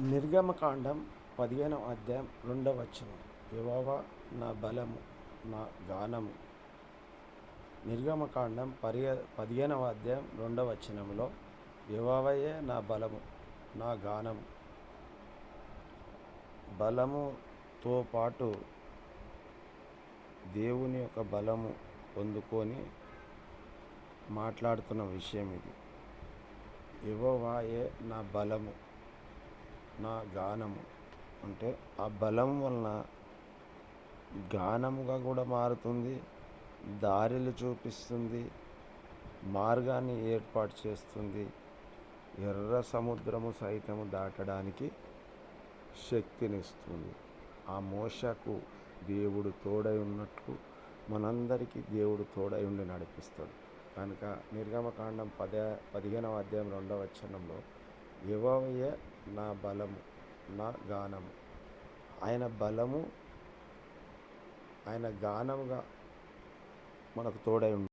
నిర్గమకాండం పదిహేనవ అధ్యాయం రెండవ వచనం. యెహోవా నా బలము నా గానము. నిర్గమకాండం పరి పదిహేనవ అధ్యాయం రెండవ వచనంలో యెహోవాయే నా బలము నా గానము. బలముతో పాటు దేవుని యొక్క బలము పొందుకొని మాట్లాడుతున్న విషయం ఇది. యువవాయే నా బలము నా గానము అంటే ఆ బలం వలన గానముగా కూడా మారుతుంది దారిలు చూపిస్తుంది మార్గాన్ని ఏర్పాటు చేస్తుంది ఎర్ర సముద్రము సైతము దాటడానికి శక్తినిస్తుంది. ఆ మోషకు దేవుడు తోడై ఉన్నట్లు మనందరికీ దేవుడు తోడై ఉండి నడిపిస్తాడు. కనుక నిర్గమకాండం పదే పదిహేనవ అధ్యాయం రెండవ వచనంలో యెహోవాయే నా బలము నా గానము. ఆయన బలము ఆయన గానముగా మనకు తోడై ఉంది